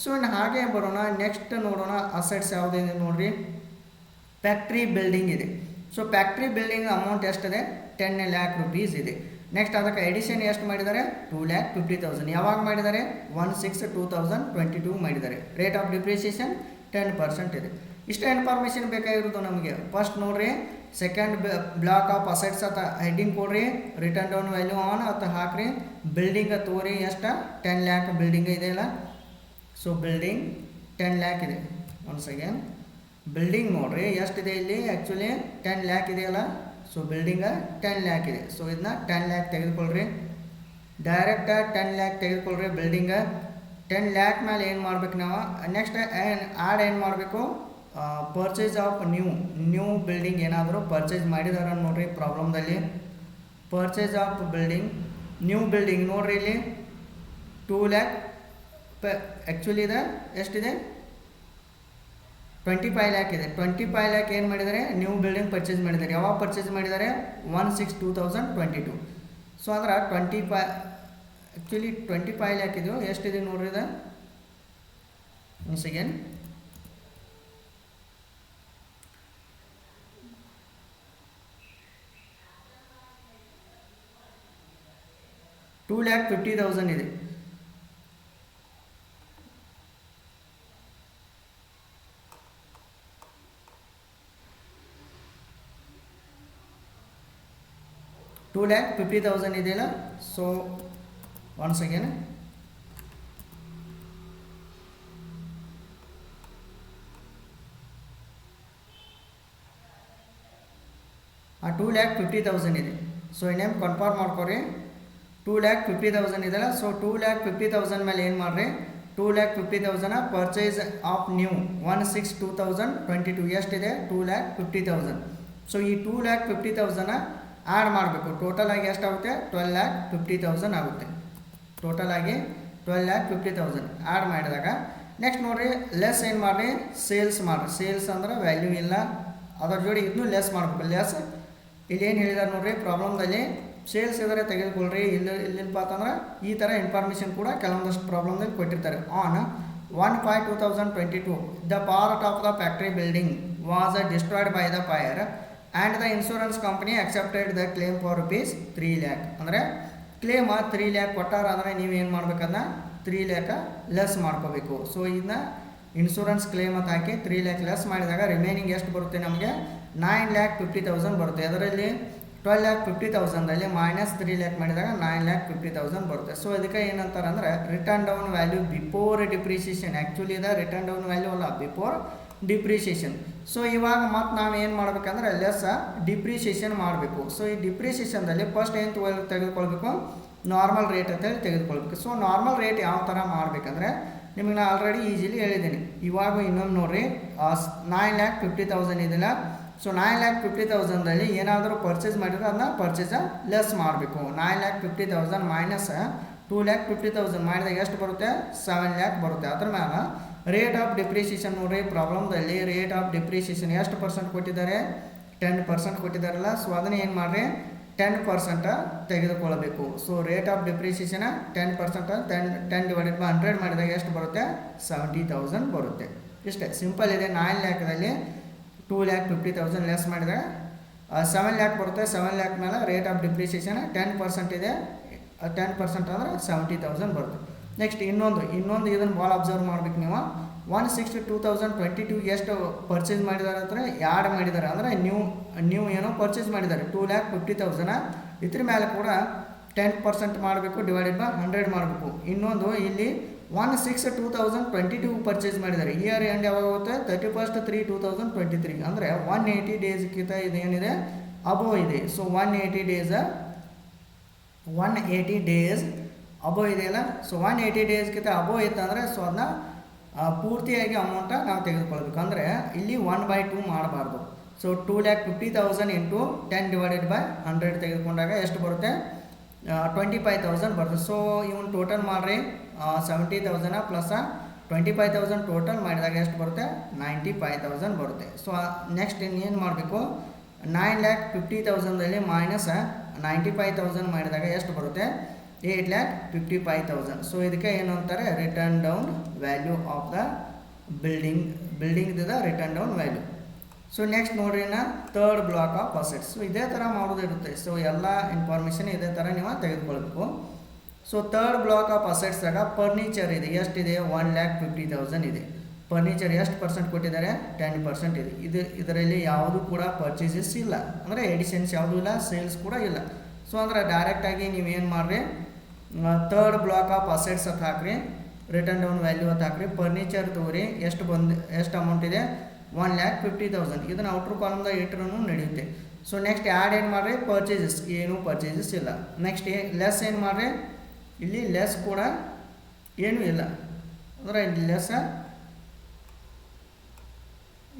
ಸೊ ಇನ್ನು ಹಾಗೆ ಬರೋಣ ನೆಕ್ಸ್ಟ್ ನೋಡೋಣ ಅಸೆಟ್ಸ್ ಯಾವುದಿದೆ ನೋಡ್ರಿ. ಫ್ಯಾಕ್ಟ್ರಿ ಬಿಲ್ಡಿಂಗ್ ಇದೆ. ಸೊ ಫ್ಯಾಕ್ಟ್ರಿ ಬಿಲ್ಡಿಂಗ್ ಅಮೌಂಟ್ ಎಷ್ಟಿದೆ? ಟೆನ್ ಲ್ಯಾಕ್ ರುಪೀಸ್ ಇದೆ. ನೆಕ್ಸ್ಟ್ ಅದಕ್ಕೆ ಎಡಿಷನ್ ಎಷ್ಟು ಮಾಡಿದ್ದಾರೆ? ಟೂ ಲ್ಯಾಕ್ ಫಿಫ್ಟಿ ತೌಸಂಡ್ ಯಾವಾಗ ಮಾಡಿದ್ದಾರೆ? One six two thousand twenty two ಮಾಡಿದ್ದಾರೆ. Rate of depreciation ten percent ಇದೆ. ಇಷ್ಟು ಇನ್ಫಾರ್ಮೇಷನ್ ಬೇಕಾಗಿರೋದು ನಮಗೆ. ಫಸ್ಟ್ ನೋಡ್ರಿ ಸೆಕೆಂಡ್ ಬ್ಲಾಕ್ ಆಫ್ ಅಸೆಟ್ಸ್ ಅಂತ ಹೆಡ್ಡಿಂಗ್ ಕೊಡ್ರಿ. ರಿಟರ್ನ್ ಡೌನ್ ವ್ಯಾಲ್ಯೂ ಆನ್ ಅಂತ ಹಾಕ್ರಿ. ಬಿಲ್ಡಿಂಗ್ ತೋರಿ ಎಷ್ಟು? ಟೆನ್ ಲ್ಯಾಕ್ ಬಿಲ್ಡಿಂಗ್ ಇದೆಯಲ್ಲ ಸೊ ಬಿಲ್ಡಿಂಗ್ ಟೆನ್ ಲ್ಯಾಕ್ ಇದೆ. ಒನ್ಸ್ ಅಗೇನ್ ಬಿಲ್ಡಿಂಗ್ ನೋಡ್ರಿ, ಎಷ್ಟಿದೆ ಇಲ್ಲಿ? ಆ್ಯಕ್ಚುಲಿ ಟೆನ್ ಲ್ಯಾಕ್ ಇದೆಯಲ್ಲ ಸೊ ಬಿಲ್ಡಿಂಗ ಟೆನ್ ಲ್ಯಾಕ್ ಇದೆ. ಸೊ ಇದನ್ನ ಟೆನ್ ಲ್ಯಾಕ್ ತೆಗೆದುಕೊಳ್ಳ್ರಿ ಡೈರೆಕ್ಟಾಗಿ ಟೆನ್ ಲ್ಯಾಕ್ ತೆಗೆದುಕೊಳ್ರಿ ಬಿಲ್ಡಿಂಗ ಟೆನ್ ಲ್ಯಾಕ್ ಮೇಲೆ ಏನು ಮಾಡ್ಬೇಕು ನಾವು? ನೆಕ್ಸ್ಟ್ ಏನು ಆ್ಯಡ್ ಏನು ಮಾಡಬೇಕು? Purchase of new new building ಏನಾದರೂ ಪರ್ಚೇಸ್ ಮಾಡಿದಾರ ನೋಡ್ರಿ ಪ್ರಾಬ್ಲಮ್ದಲ್ಲಿ purchase of building new building ನೋಡ್ರಿ ಇಲ್ಲಿ. ಟೂ ಲ್ಯಾಕ್ ಪ ಆ್ಯಕ್ಚುಲಿ ಇದೆ. ಎಷ್ಟಿದೆ? ಟ್ವೆಂಟಿ ಫೈವ್ ಲ್ಯಾಕ್ ಇದೆ. ಟ್ವೆಂಟಿ ಫೈವ್ ಲ್ಯಾಕ್ ಏನು ಮಾಡಿದ್ದಾರೆ? ನ್ಯೂ ಬಿಲ್ಡಿಂಗ್ ಪರ್ಚೇಸ್ ಮಾಡಿದ್ದಾರೆ. ಯಾವಾಗ ಪರ್ಚೇಸ್ ಮಾಡಿದ್ದಾರೆ? One six two thousand twenty two so ಅಂದ್ರೆ twenty five actually twenty five lakh ಇದು. ಎಷ್ಟಿದೆ ನೋಡ್ರಿ ಇದು? Once again two lakh fifty thousand ಇದೆ. ಟೂ ಲ್ಯಾಕ್ ಫಿಫ್ಟಿ ತೌಸಂಡ್ ಇದೆಯಲ್ಲ ಸೊ ಒನ್ಸ್ ಅಗೇನ್ ಆ ಟೂ ಲ್ಯಾಕ್ ಫಿಫ್ಟಿ ತೌಸಂಡ್ ಇದೆ ಸೊ ಇನ್ನೇನು ಕನ್ಫರ್ಮ್ ಮಾಡ್ಕೊರಿ. ಟೂ ಲ್ಯಾಕ್ ಫಿಫ್ಟಿ ತೌಸಂಡ್ ಇದೆಯಲ್ಲ so two lakh fifty thousand ಮೇಲೆ ಏನು ಮಾಡಿರಿ? Two lakh fifty thousand purchase of new one six two thousand twenty two ಎಷ್ಟಿದೆ? Two lakh fifty thousand so ಈ two lakh fifty thousand add ಮಾಡಬೇಕು. Total ಆಗಿ ಎಷ್ಟಾಗುತ್ತೆ? Twelve lakh fifty thousand ಆಗುತ್ತೆ. Total ಆಗಿ twelve lakh fifty thousand add ಮಾಡಿದಾಗ next ನೋಡಿರಿ less ಏನು ಮಾಡಿರಿ? ಸೇಲ್ಸ್ ಮಾಡಿರಿ. ಸೇಲ್ಸ್ ಅಂದ್ರೆ ವ್ಯಾಲ್ಯೂ ಇಲ್ಲ. ಅದರ ಜೋಡಿ ಇದನ್ನು ಲೆಸ್ ಮಾಡಬೇಕು. ಲೆಸ್ ಇಲ್ಲಿ ಏನು ಹೇಳಿದಾರೆ ನೋಡಿರಿ? ಪ್ರಾಬ್ಲಮ್ದಲ್ಲಿ ಸೇಲ್ಸ್ ಇದ್ದರೆ ತೆಗೆದುಕೊಳ್ಳ್ರಿ ಇಲ್ಲಿ ಇಲ್ಲಿಲ್ಪ ಅಂತಂದ್ರೆ ಈ ಥರ ಇನ್ಫಾರ್ಮೇಷನ್ ಕೂಡ ಕೆಲವೊಂದಷ್ಟು ಪ್ರಾಬ್ಲಮ್ದಲ್ಲಿ ಕೊಟ್ಟಿರ್ತಾರೆ. On one five two thousand twenty two the part of the factory building was destroyed by the fire and the insurance company accepted the claim for rupees three lakh ಅಂದರೆ ಕ್ಲೇಮ್ ತ್ರೀ ಲ್ಯಾಕ್ ಕೊಟ್ಟಾರ ಅಂದರೆ ಏನು ಮಾಡ್ಬೇಕನ್ನ three lakh less ಮಾಡ್ಕೋಬೇಕು. So ಇದನ್ನ insurance claim ಅಂತ ಹಾಕಿ three lakh less ಮಾಡಿದಾಗ ರಿಮೈನಿಂಗ್ ಎಷ್ಟು ಬರುತ್ತೆ ನಮಗೆ? ನೈನ್ ಲ್ಯಾಕ್ ಫಿಫ್ಟಿ ತೌಸಂಡ್ ಬರುತ್ತೆ. ಅದರಲ್ಲಿ ಟ್ವೆಲ್ ಲ್ಯಾಕ್ ಫಿಫ್ಟಿ ತೌಸಂಡಲ್ಲಿ ಮೈನಸ್ ತ್ರೀ ಲ್ಯಾಕ್ ಮಾಡಿದಾಗ ನೈನ್ ಲ್ಯಾಕ್ ಫಿಫ್ಟಿ ತೌಸಂಡ್ ಬರುತ್ತೆ. ಸೊ ಇದಕ್ಕೆ ಏನಂತಾರೆ ಅಂದರೆ written down value before depreciation actually ಇದೆ ರಿಟರ್ನ್ ಡೌನ್ ವ್ಯಾಲ್ಯೂ ಅಲ್ಲ. ಬಿಫೋರ್ ಡಿಪ್ರಿಸಿಯೇಷನ್ ಸೊ ಇವಾಗ ಮತ್ತು ನಾವು ಏನು ಮಾಡ್ಬೇಕಂದ್ರೆ ಲೆಸ್ ಡಿಪ್ರಿಸಿಯೇಷನ್ ಮಾಡಬೇಕು. ಸೊ ಈ ಡಿಪ್ರಿಷಿಯೇಷನ್ದಲ್ಲಿ ಫಸ್ಟ್ ಏನು ತಗೊ ತೆಗೆದುಕೊಳ್ಬೇಕು? ನಾರ್ಮಲ್ ರೇಟ್ ಅಂತೇಳಿ ತೆಗೆದುಕೊಳ್ಬೇಕು. ಸೊ ನಾರ್ಮಲ್ ರೇಟ್ ಯಾವ ಥರ ಮಾಡಬೇಕಂದ್ರೆ, ನಿಮಗೆ ನಾನು ಆಲ್ರೆಡಿ ಈಸಿಲಿ ಹೇಳಿದ್ದೀನಿ. ಇವಾಗ ಇನ್ನೊಂದು ನೋಡಿರಿ ನೈನ್ ಲ್ಯಾಕ್ ಫಿಫ್ಟಿ ತೌಸಂಡ್ ಇದೆಯಲ್ಲ ಸೊ ನೈನ್ ಲ್ಯಾಕ್ ಫಿಫ್ಟಿ ತೌಸಂಡಲ್ಲಿ ಏನಾದರೂ ಪರ್ಚೇಸ್ ಮಾಡಿದ್ರೆ ಅದನ್ನ ಪರ್ಚೇಸ ಲೆಸ್ ಮಾಡಬೇಕು. Nine lakh fifty thousand minus two lakh fifty thousand ಮಾಡಿದಾಗ ಎಷ್ಟು ಬರುತ್ತೆ? ಸೆವೆನ್ ಲ್ಯಾಕ್ ಬರುತ್ತೆ. ಅದ್ರ ಮೇಲೆ ರೇಟ್ ಆಫ್ ಡಿಪ್ರಿಸಿಯೇಷನ್ ನೋಡ್ರಿ ಪ್ರಾಬ್ಲಮ್ದಲ್ಲಿ ರೇಟ್ ಆಫ್ ಡಿಪ್ರಿಸಿಯೇಷನ್ ಎಷ್ಟು ಪರ್ಸೆಂಟ್ ಕೊಟ್ಟಿದ್ದಾರೆ? ಟೆನ್ ಪರ್ಸೆಂಟ್ ಕೊಟ್ಟಿದ್ದಾರಲ್ಲ. ಸೊ ಅದನ್ನ ಏನು ಮಾಡಿರಿ? ಟೆನ್ ಪರ್ಸೆಂಟ ತೆಗೆದುಕೊಳ್ಳಬೇಕು. So rate of depreciation ten percent ten ten divided by hundred ಮಾಡಿದಾಗ ಎಷ್ಟು ಬರುತ್ತೆ? ಸೆವೆಂಟಿ ತೌಸಂಡ್ ಬರುತ್ತೆ. ಇಷ್ಟೇ ಸಿಂಪಲ್ ಇದೆ. Nine ಲ್ಯಾಕ್ದಲ್ಲಿ two lakh fifty thousand less ಮಾಡಿದರೆ ಸೆವೆನ್ ಲ್ಯಾಕ್ ಬರುತ್ತೆ. ಸೆವೆನ್ ಲ್ಯಾಕ್ ಮೇಲೆ rate of depreciation ten percent ಇದೆ. ಟೆನ್ ಪರ್ಸೆಂಟ್ ಅಂದರೆ ಸೆವೆಂಟಿ ತೌಸಂಡ್ ಬರುತ್ತೆ. ನೆಕ್ಸ್ಟ್ ಇನ್ನೊಂದು ಇನ್ನೊಂದು ಇದನ್ನು ಭಾಳ ಅಬ್ಸರ್ವ್ ಮಾಡ್ಬೇಕು ನೀವು. One sixty two thousand twenty two ಎಷ್ಟು ಪರ್ಚೇಸ್ ಮಾಡಿದ್ದಾರೆ ಅಂದರೆ ಯಾರು ಮಾಡಿದ್ದಾರೆ ಅಂದರೆ ನ್ಯೂ ನ್ಯೂ ಏನೋ ಪರ್ಚೇಸ್ ಮಾಡಿದ್ದಾರೆ ಟೂ ಲ್ಯಾಕ್ ಫಿಫ್ಟಿ ತೌಸಂಡ ಇದ್ರ ಮೇಲೆ ಕೂಡ ಟೆನ್ ಪರ್ಸೆಂಟ್ ಮಾಡಬೇಕು ಡಿವೈಡೆಡ್ ಬೈ ಹಂಡ್ರೆಡ್ ಮಾಡಬೇಕು. ಇನ್ನೊಂದು ಇಲ್ಲಿ one six two thousand twenty two purchase ಮಾಡಿದ್ದಾರೆ ಇಯರ್ ಎಂಡ್ ಯಾವಾಗ ಹೋಗುತ್ತೆ? Thirty first three two thousand twenty three ಅಂದರೆ ಒನ್ ಏಯ್ಟಿ ಡೇಸ್ಗಿಂತ ಇದೇನಿದೆ? ಅಬೋವ್ ಇದೆ. So one eighty days one eighty days above ಇದೆಯಲ್ಲ ಸೊ ಒನ್ ಏಯ್ಟಿ ಡೇಸ್ಗಿಂತ ಅಬೋ ಇತ್ತಂದರೆ ಸೊ ಅದನ್ನ ಪೂರ್ತಿಯಾಗಿ ಅಮೌಂಟ ನಾವು ತೆಗೆದುಕೊಳ್ಬೇಕು. ಅಂದರೆ ಇಲ್ಲಿ ಒನ್ ಬೈ ಟೂ ಮಾಡಬಾರ್ದು. So two lakh fifty thousand into ten divided by hundred ತೆಗೆದುಕೊಂಡಾಗ ಎಷ್ಟು ಬರುತ್ತೆ? ಟ್ವೆಂಟಿ ಫೈವ್ ತೌಸಂಡ್ ಬರುತ್ತೆ. ಸೊ ಇವನು ಟೋಟಲ್ ಮಾಡಿರಿ. Seventy thousand plus twenty five thousand total ಮಾಡಿದಾಗ ಎಷ್ಟು ಬರುತ್ತೆ? ನೈಂಟಿ ಫೈವ್ ತೌಸಂಡ್ ಬರುತ್ತೆ ಸೊ ನೆಕ್ಸ್ಟ್ ಇನ್ನೇನು ಮಾಡಬೇಕು? ನೈನ್ ಲ್ಯಾಕ್ ಫಿಫ್ಟಿ ತೌಸಂಡಲ್ಲಿ ಮೈನಸ್ ನೈಂಟಿ ಫೈವ್ ತೌಸಂಡ್ ಮಾಡಿದಾಗ ಎಷ್ಟು ಬರುತ್ತೆ? Eight lakh fifty five thousand so ಇದಕ್ಕೆ ಏನು ಅಂತಾರೆ? Written down value of the building ಬಿಲ್ಡಿಂಗ್ದ written down value so next ನೋಡ್ರಿ ನಾ third block of assets so ಇದೇ ಥರ ಮಾಡೋದಿರುತ್ತೆ ಸೊ ಎಲ್ಲ ಇನ್ಫಾರ್ಮೇಷನ್ ಇದೇ ಥರ ನೀವು ತೆಗೆದುಕೊಳ್ಬೇಕು. ಸೊ ತರ್ಡ್ ಬ್ಲಾಕ್ ಆಫ್ ಅಸೆಟ್ಸ್ದಾಗ ಫರ್ನಿಚರ್ ಇದೆ. ಎಷ್ಟಿದೆ? ಒನ್ ಲ್ಯಾಕ್ ಫಿಫ್ಟಿ ತೌಸಂಡ್ ಇದೆ. ಫರ್ನಿಚರ್ ಎಷ್ಟು ಪರ್ಸೆಂಟ್ ಕೊಟ್ಟಿದ್ದಾರೆ? ಟೆನ್ ಪರ್ಸೆಂಟ್ ಇದೆ. ಇದು ಇದರಲ್ಲಿ ಯಾವುದು ಕೂಡ ಪರ್ಚೇಸಸ್ ಇಲ್ಲ. ಅಂದರೆ ಎಡಿಷನ್ಸ್ ಯಾವುದೂ ಇಲ್ಲ ಸೇಲ್ಸ್ ಕೂಡ ಇಲ್ಲ. ಸೊ ಅಂದರೆ ಡೈರೆಕ್ಟಾಗಿ ಏನು ಮಾಡಿರಿ? ತರ್ಡ್ ಬ್ಲಾಕ್ ಆಫ್ ಅಸೆಟ್ಸ್ ಅಂತ ಹಾಕ್ರಿ. ರಿಟರ್ನ್ ಡೌನ್ ವ್ಯಾಲ್ಯೂ ಅಂತ ಹಾಕ್ರಿ. ಫರ್ನಿಚರ್ ತಗೋರಿ. ಎಷ್ಟು ಬಂದು, ಎಷ್ಟು ಅಮೌಂಟ್ ಇದೆ? ಒನ್ ಲ್ಯಾಕ್ ಫಿಫ್ಟಿ ತೌಸಂಡ್ ಇದನ್ನು ಔಟ್ರ್ ಕಾಲಮ್ದಾಗ ಇಟ್ರೂ ನಡೆಯುತ್ತೆ. ಸೊ ನೆಕ್ಸ್ಟ್ ಆ್ಯಡ್ ಏನು ಮಾಡಿರಿ? ಪರ್ಚೇಸಸ್ ಏನು ಪರ್ಚೇಸಸ್ ಇಲ್ಲ. ನೆಕ್ಸ್ಟ್ ಲೆಸ್ ಏನು ಮಾಡಿರಿ? ಇಲ್ಲಿ ಲೆಸ್ ಕೂಡ ಏನೂ ಇಲ್ಲ. ಅಂದರೆ ಇಲ್ಲಿ ಲೆಸ್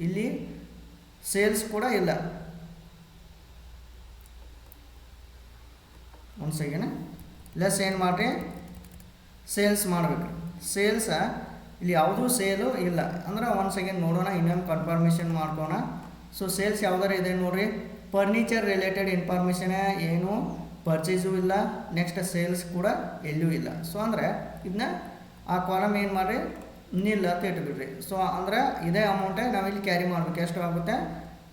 ಇಲ್ಲಿ ಸೇಲ್ಸ್ ಕೂಡ ಇಲ್ಲ. ಒಂದು ಸೆಕೆಂಡ್ ಲೆಸ್ ಏನು ಮಾಡಿರಿ? ಸೇಲ್ಸ್ ಮಾಡಬೇಕು. ಸೇಲ್ಸ ಇಲ್ಲಿ ಯಾವುದೂ ಸೇಲು ಇಲ್ಲ. ಅಂದ್ರೆ ಒಂದು ಸೆಕೆಂಡ್ ನೋಡೋಣ, ಇನ್ನೊಂದು ಕನ್ಫರ್ಮೇಷನ್ ಮಾಡ್ಕೋಣ. ಸೊ ಸೇಲ್ಸ್ ಯಾವ್ದಾರು ಇದೆ ನೋಡ್ರಿ? ಫರ್ನಿಚರ್ ರಿಲೇಟೆಡ್ ಇನ್ಫಾರ್ಮೇಷನ್ ಏನು? ಪರ್ಚೇಸು ಇಲ್ಲ. ನೆಕ್ಸ್ಟ್ ಸೇಲ್ಸ್ ಕೂಡ ಎಲ್ಲೂ ಇಲ್ಲ. ಸೊ ಅಂದರೆ ಇದನ್ನ ಆ ಕಾಲಮ್ ಏನು ಮಾಡಿರಿ? ನಿಲ್ಲ ಅಂತ ಇಟ್ಬಿಡ್ರಿ. ಸೊ ಅಂದ್ರೆ ಇದೇ ಅಮೌಂಟೇ ನಾವಿಲ್ಲಿ ಕ್ಯಾರಿ ಮಾಡಬೇಕು. ಎಷ್ಟು ಆಗುತ್ತೆ?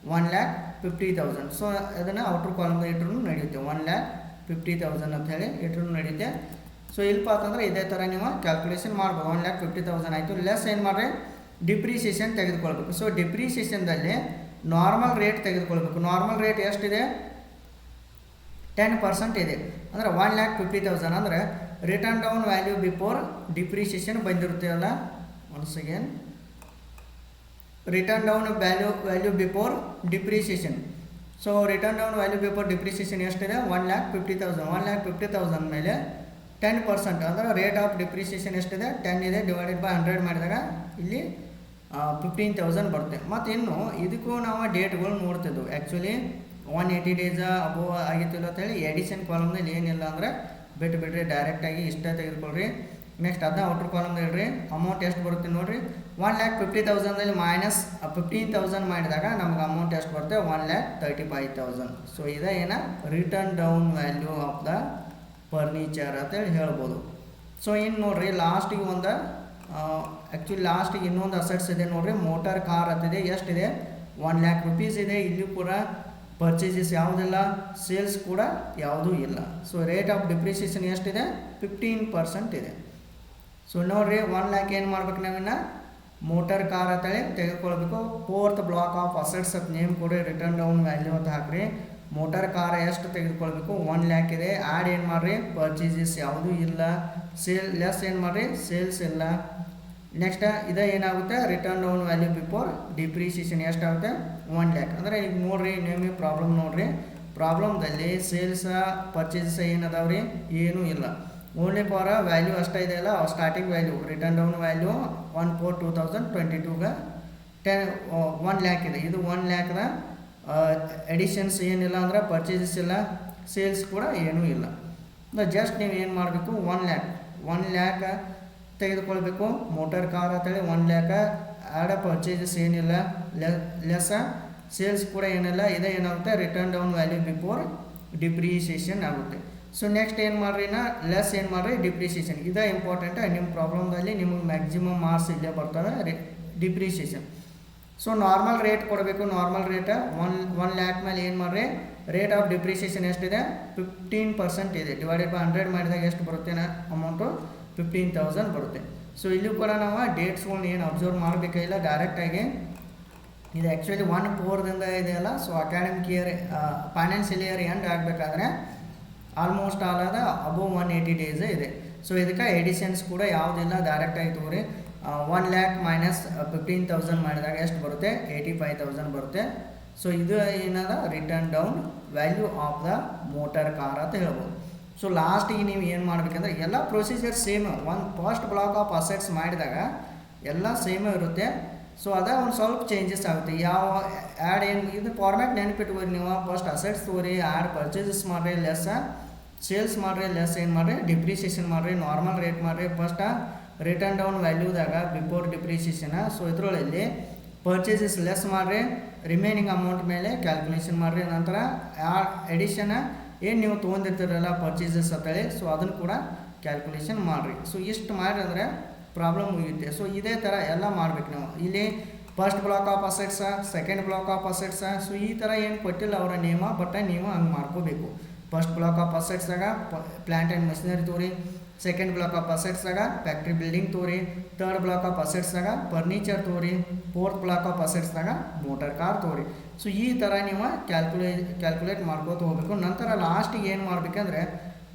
One lakh fifty thousand so ಅದನ್ನು ಔಟ್ರ್ ಕಾಲಮ್ ಇಟ್ರೂ ನಡೆಯುತ್ತೆ. ಒನ್ ಲ್ಯಾಕ್ ಫಿಫ್ಟಿ ತೌಸಂಡ್ ಅಂತ ಹೇಳಿ ಇಟ್ರೂ ನಡೀತೆ. ಸೊ ಇಲ್ಪ ಅಂತಂದ್ರೆ ಇದೇ ಥರ ನೀವು ಕ್ಯಾಲ್ಕುಲೇಷನ್ ಮಾಡ್ಬೋದು. ಒನ್ ಲ್ಯಾಕ್ ಫಿಫ್ಟಿ ತೌಸಂಡ್ ಆಯಿತು. ಲೆಸ್ ಏನು ಮಾಡಿರಿ? ಡಿಪ್ರಿಸಿಯೇಷನ್ ತೆಗೆದುಕೊಳ್ಬೇಕು. ಸೊ ಡಿಪ್ರಿಸಿಯೇಷನ್ದಲ್ಲಿ ನಾರ್ಮಲ್ ರೇಟ್ ತೆಗೆದುಕೊಳ್ಬೇಕು. ನಾರ್ಮಲ್ ರೇಟ್ ಎಷ್ಟಿದೆ? ಟೆನ್ ಪರ್ಸೆಂಟ್ ಇದೆ. ಅಂದರೆ ಒನ್ ಲ್ಯಾಕ್ ಫಿಫ್ಟಿ ತೌಸಂಡ್ ಅಂದರೆ written down value before depreciation ಬಂದಿರುತ್ತೆಯಲ್ಲ once again written down value value before depreciation so written down value paper depreciation ಎಷ್ಟಿದೆ one lakh fifty thousand one lakh fifty thousand ಮೇಲೆ ten percent ಅಂದರೆ rate of depreciation ಎಷ್ಟಿದೆ ten ಇದೆ divided by hundred ಮಾಡಿದಾಗ ಇಲ್ಲಿ fifteen thousand ಬರುತ್ತೆ. ಮತ್ತು ಇನ್ನು ಇದಕ್ಕೂ ನಾವು ಡೇಟ್ಗಳು ನೋಡ್ತಿದ್ದೆವು actually one eighty days above ಆಗಿತ್ತಿಲ್ಲ ಅಂತೇಳಿ ಎಡಿಷನ್ ಕಾಲಮ್ನಲ್ಲಿ ಏನಿಲ್ಲ ಅಂದರೆ ಬಿಟ್ಟು ಬಿಡ್ರಿ ಡೈರೆಕ್ಟಾಗಿ ಇಷ್ಟೇ ತೆಗೆದುಕೊಳ್ರಿ. ನೆಕ್ಸ್ಟ್ ಅದನ್ನ ಔಟ್ರ್ ಕಾಲಮ್ ಇಡ್ರಿ ಅಮೌಂಟ್ ಎಷ್ಟು ಬರುತ್ತೆ ನೋಡಿರಿ? ಒನ್ ಲ್ಯಾಕ್ ಫಿಫ್ಟಿ ತೌಸಂಡಲ್ಲಿ ಮೈನಸ್ ಫಿಫ್ಟೀನ್ ತೌಸಂಡ್ ಮಾಡಿದಾಗ ನಮ್ಗೆ ಅಮೌಂಟ್ ಎಷ್ಟು ಬರುತ್ತೆ? One lakh thirty five thousand so ಇದೇ ಏನ? Written down value of the furniture ಅಂತೇಳಿ ಹೇಳ್ಬೋದು. ಸೊ ಇನ್ನು ನೋಡ್ರಿ ಲಾಸ್ಟಿಗೆ ಒಂದು ಆ್ಯಕ್ಚುಲಿ ಲಾಸ್ಟಿಗೆ ಇನ್ನೊಂದು ಅಸೆಟ್ಸ್ ಇದೆ ನೋಡ್ರಿ. ಮೋಟಾರ್ ಕಾರ್ ಅಂತಿದೆ. ಎಷ್ಟಿದೆ? ಒನ್ ಲ್ಯಾಕ್ ರುಪೀಸ್ ಇದೆ. ಇಲ್ಲಿ ಕೂಡ ಪರ್ಚೇಸಸ್ ಯಾವುದಿಲ್ಲ. ಸೇಲ್ಸ್ ಕೂಡ ಯಾವುದೂ ಇಲ್ಲ. ಸೊ ರೇಟ್ ಆಫ್ ಡಿಪ್ರಿಸಿಯೇಷನ್ ಎಷ್ಟಿದೆ? ಫಿಫ್ಟೀನ್ ಪರ್ಸೆಂಟ್ ಇದೆ. ಸೊ ನೋಡಿರಿ ಒನ್ ಲ್ಯಾಕ್ ಏನು ಮಾಡ್ಬೇಕು ನಾವಿನ್ನ? ಮೋಟರ್ ಕಾರ್ ಅಂತೇಳಿ ತೆಗೆದುಕೊಳ್ಬೇಕು. ಫೋರ್ತ್ ಬ್ಲಾಕ್ ಆಫ್ ಅಸೆಟ್ಸ್ ಅಂತ ನೇಮ್ ಕೊಡಿ ರಿಟರ್ನ್ ಡೌನ್ ವ್ಯಾಲ್ಯೂ ಅಂತ ಹಾಕ್ರಿ. ಮೋಟರ್ ಕಾರ್ ಎಷ್ಟು ತೆಗೆದುಕೊಳ್ಬೇಕು? ಒನ್ ಲ್ಯಾಕ್ ಇದೆ. ಆ್ಯಡ್ ಏನು ಮಾಡಿರಿ? ಪರ್ಚೇಸಸ್ ಯಾವುದೂ ಇಲ್ಲ. ಸೇಲ್ ಲೆಸ್ ಏನು ಮಾಡಿರಿ? ಸೇಲ್ಸ್ ಇಲ್ಲ. ನೆಕ್ಸ್ಟ್ ಇದು ಏನಾಗುತ್ತೆ? Written down value before depreciation ಎಷ್ಟಾಗುತ್ತೆ ಒನ್ ಲ್ಯಾಕ್ ಅಂದರೆ ಈಗ ನೋಡ್ರಿ ನಿಮಗೆ ಪ್ರಾಬ್ಲಮ್ ನೋಡಿರಿ. ಪ್ರಾಬ್ಲಮ್ದಲ್ಲಿ ಸೇಲ್ಸ ಏನದಾವ ರೀ? ಏನೂ ಇಲ್ಲ. ಓನ್ಲಿ ಫಾರ್ ವ್ಯಾಲ್ಯೂ ಅಷ್ಟೇ ಇದೆಯಲ್ಲ starting value written down value one four two thousand twenty ಟೂಗೆ ten one lakh ಇದೆ. ಇದು ಒನ್ ಲ್ಯಾಕ್ನ ಎಡಿಷನ್ಸ್ ಏನಿಲ್ಲ ಅಂದ್ರೆ ಪರ್ಚೇಸಸ್ ಇಲ್ಲ ಸೇಲ್ಸ್ ಕೂಡ ಏನೂ ಇಲ್ಲ. ಜಸ್ಟ್ ನೀವು ಏನು ಮಾಡಬೇಕು ಒನ್ ಲ್ಯಾಕ್ ಒನ್ ಲ್ಯಾಕ್ ತೆಗೆದುಕೊಳ್ಬೇಕು. ಮೋಟರ್ ಕಾರ್ ಅಂತೇಳಿ ಒನ್ ಲ್ಯಾಕ ಆ್ಯಡ್ ಪರ್ಚೇಸಸ್ ಏನಿಲ್ಲ ಲೆಸ್ ಸೇಲ್ಸ್ ಕೂಡ ಏನಿಲ್ಲ. ಇದೇ ಏನಾಗುತ್ತೆ? Written down value before depreciation ಆಗುತ್ತೆ. ಸೊ ನೆಕ್ಸ್ಟ್ ಏನು ಮಾಡ್ರಿ ನಾ? ಲೆಸ್ ಏನು ಮಾಡ್ರಿ? ಡಿಪ್ರಿಸಿಯೇಷನ್ ಇದು ಇಂಪಾರ್ಟೆಂಟ್ ನಿಮ್ಮ ಪ್ರಾಬ್ಲಮ್ದಲ್ಲಿ ನಿಮಗೆ ಮ್ಯಾಕ್ಸಿಮಮ್ ಮಾರ್ಕ್ಸ್ ಇಲ್ಲೇ ಬರ್ತದೆ ಡಿಪ್ರಿಸಿಯೇಷನ್ ಸೊ ನಾರ್ಮಲ್ ರೇಟ್ ಕೊಡಬೇಕು. Normal rate one one lakh ಮೇಲೆ ಏನು ಮಾಡ್ರಿ? ರೇಟ್ ಆಫ್ ಡಿಪ್ರಿಸಿಯೇಷನ್ ಎಷ್ಟಿದೆ? ಫಿಫ್ಟೀನ್ ಪರ್ಸೆಂಟ್ ಇದೆ. ಡಿವೈಡೆಡ್ ಬೈ ಹಂಡ್ರೆಡ್ ಮಾಡಿದಾಗ ಎಷ್ಟು ಬರುತ್ತೆ ಅಮೌಂಟು ಫಿಫ್ಟೀನ್ ತೌಸಂಡ್ ಬರುತ್ತೆ. ಸೊ ಇಲ್ಲೂ ಕೂಡ ನಾವು ಡೇಟ್ಸ್ಗಳನ್ನ ಏನು ಅಬ್ಸರ್ವ್ ಮಾಡಬೇಕಾಗಿಲ್ಲ ಡೈರೆಕ್ಟಾಗಿ ಇದು ಆ್ಯಕ್ಚುಲಿ ಒನ್ ಫೋರ್ದಿಂದ ಇದೆಯಲ್ಲ so academic year financial year end ಆಗಬೇಕಾದ್ರೆ ಆಲ್ಮೋಸ್ಟ್ ಆಲ್ ಅದ ಅಬೋವ್ ಒನ್ ಏಯ್ಟಿ ಡೇಸ್ ಇದೆ ಸೊ ಇದಕ್ಕೆ ಎಡಿಷನ್ಸ್ ಕೂಡ ಯಾವುದಿಲ್ಲ ಡೈರೆಕ್ಟಾಗಿ ತಗೋರಿ. One lakh minus fifteen thousand ಮಾಡಿದಾಗ ಎಷ್ಟು ಬರುತ್ತೆ? ಏಯ್ಟಿ ಫೈವ್ ತೌಸಂಡ್ ಬರುತ್ತೆ. ಸೊ ಇದು ಏನದ? Written down value of the motor car ಅಂತ ಹೇಳ್ಬೋದು. ಸೊ ಲಾಸ್ಟಿಗೆ ನೀವು ಏನು ಮಾಡ್ಬೇಕಂದ್ರೆ, ಎಲ್ಲ ಪ್ರೊಸೀಜರ್ ಸೇಮ್ ಒಂದು ಫಸ್ಟ್ ಬ್ಲಾಕ್ ಆಫ್ ಅಸೆಟ್ಸ್ ಮಾಡಿದಾಗ ಎಲ್ಲ ಸೇಮ್ ಇರುತ್ತೆ. ಸೊ ಅದ ಒಂದು ಸ್ವಲ್ಪ ಚೇಂಜಸ್ ಆಗುತ್ತೆ. ಯಾವ ಆ್ಯಡ್ ಏನು, ಇದು ಫಾರ್ಮ್ಯಾಟ್ ನೆನಪಿಟ್ಕೋರಿ ನೀವು. ಫಸ್ಟ್ ಅಸೆಟ್ಸ್ ತಗೋರಿ ಆ್ಯಡ್ ಪರ್ಚೇಸಸ್ ಮಾಡಿರಿ ಲೆಸ್ ಸೇಲ್ಸ್ ಮಾಡಿರಿ ಲೆಸ್ ಏನು ಮಾಡಿರಿ? ಡಿಪ್ರಿಸಿಯೇಷನ್ ಮಾಡಿರಿ ನಾರ್ಮಲ್ ರೇಟ್ ಮಾಡಿರಿ. ಫಸ್ಟ್ ರಿಟರ್ನ್ ಡೌನ್ ವ್ಯಾಲ್ಯೂದಾಗ ಬಿಫೋರ್ ಡಿಪ್ರಿಸಿಯೇಷನ್ ಸೊ ಇಲ್ಲಿ ಪರ್ಚೇಸಸ್ ಲೆಸ್ ಮಾಡಿರಿ ರಿಮೈನಿಂಗ್ ಅಮೌಂಟ್ ಮೇಲೆ ಕ್ಯಾಲ್ಕುಲೇಷನ್ ಮಾಡಿರಿ, ನಂತರ ಆ ಎಡಿಷನ್ ಏನು ನೀವು ತೊಗೊಂಡಿರ್ತೀರಲ್ಲ ಪರ್ಚೇಸಸ್ ಅಂತೇಳಿ ಸೊ ಅದನ್ನು ಕೂಡ ಕ್ಯಾಲ್ಕುಲೇಷನ್ ಮಾಡಿರಿ. ಸೊ ಇಷ್ಟು ಮಾಡಿ ಅಂದರೆ ಪ್ರಾಬ್ಲಮ್ ಮುಗಿಯುತ್ತೆ. ಸೊ ಇದೇ ಥರ ಎಲ್ಲ ಮಾಡ್ಬೇಕು ನಾವು. ಇಲ್ಲಿ first block of assets second block of assets so ಈ ಥರ ಏನು ಕೊಟ್ಟಿಲ್ಲ ಅವರ ನಿಯಮ ಬಟ್ ನೀವು ಹಂಗೆ ಮಾಡ್ಕೋಬೇಕು. ಫಸ್ಟ್ ಬ್ಲಾಕ್ ಆಫ್ ಅಸೆಟ್ಸ್ದಾಗ ಪ್ಲ್ಯಾಂಟ್ ಆ್ಯಂಡ್ ಮಷಿನರಿ ತೋರಿ ಸೆಕೆಂಡ್ ಬ್ಲಾಕ್ ಆಫ್ ಅಸೆಟ್ಸ್ದಾಗ ಫ್ಯಾಕ್ಟ್ರಿ ಬಿಲ್ಡಿಂಗ್ ತೋರಿ ತರ್ಡ್ ಬ್ಲಾಕ್ ಆಫ್ ಅಸೆಟ್ಸ್ದಾಗ ಫರ್ನಿಚರ್ ತೋರಿ ಫೋರ್ತ್ ಬ್ಲಾಕ್ ಆಫ್ ಅಸೆಟ್ಸ್ದಾಗ ಮೋಟರ್ ಕಾರ್ ತೋರಿ ಸೊ ಈ ಥರ ನೀವು ಕ್ಯಾಲ್ಕುಲೇ ಕ್ಯಾಲ್ಕುಲೇಟ್ ಮಾಡ್ಕೋತ ಹೋಗಬೇಕು. ನಂತರ ಲಾಸ್ಟಿಗೆ ಏನು ಮಾಡಬೇಕಂದ್ರೆ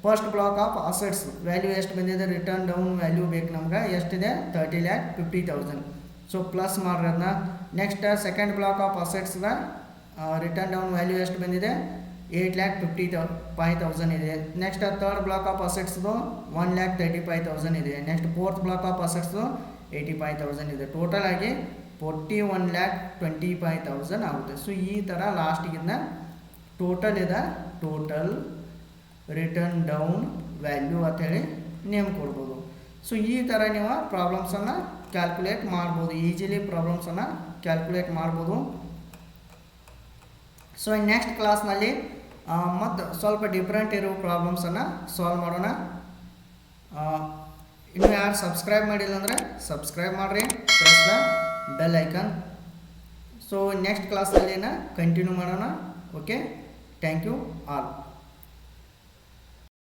first block of assets value ಎಷ್ಟು ಬಂದಿದೆ ರಿಟರ್ನ್ ಡೌನ್ ವ್ಯಾಲ್ಯೂ ಬೇಕು ನಮ್ಗೆ, ಎಷ್ಟಿದೆ thirty lakh fifty thousand so plus ಮಾಡಿರೋದನ್ನ ನೆಕ್ಸ್ಟ್ ಸೆಕೆಂಡ್ ಬ್ಲಾಕ್ ಆಫ್ ಅಸೆಟ್ಸ್ದ ರಿಟರ್ನ್ ಡೌನ್ ವ್ಯಾಲ್ಯೂ ಎಷ್ಟು ಬಂದಿದೆ eight lakh fifty thou, five thousand ಇದೆ. Next third block of ಅಸೆಟ್ಸ್ದು one lakh thirty five thousand ಇದೆ. Next fourth block of ಅಸೆಟ್ಸ್ದು eighty five thousand ಇದೆ. Total ಆಗಿ forty one lakh twenty five thousand ಆಗುತ್ತೆ. So ಈ ಥರ ಲಾಸ್ಟಿಗಿಂದ ಟೋಟಲ್ ಇದೆ. ಟೋಟಲ್ ರಿಟರ್ನ್ ಡೌನ್ ವ್ಯಾಲ್ಯೂ ಅಂತೇಳಿ ನೇಮ್ ಕೊಡ್ಬೋದು. ಸೊ ಈ ಥರ ನೀವು ಪ್ರಾಬ್ಲಮ್ಸನ್ನು ಕ್ಯಾಲ್ಕುಲೇಟ್ ಮಾಡ್ಬೋದು. ಈಸಿಲಿ ಪ್ರಾಬ್ಲಮ್ಸನ್ನು ಕ್ಯಾಲ್ಕುಲೇಟ್ ಮಾಡ್ಬೋದು. ಸೊ ನೆಕ್ಸ್ಟ್ ಕ್ಲಾಸ್ನಲ್ಲಿ ಮತ್ತು ಸ್ವಲ್ಪ ಡಿಫ್ರೆಂಟ್ ಇರೋ ಪ್ರಾಬ್ಲಮ್ಸನ್ನು ಸಾಲ್ವ್ ಮಾಡೋಣ. ಇನ್ನು ಯಾರು ಸಬ್ಸ್ಕ್ರೈಬ್ ಮಾಡಿಲ್ಲ ಅಂದರೆ ಸಬ್ಸ್ಕ್ರೈಬ್ ಮಾಡಿರಿ press the bell icon so next ಕ್ಲಾಸ್ನಲ್ಲಿ ಕಂಟಿನ್ಯೂ ಮಾಡೋಣ. Okay thank you all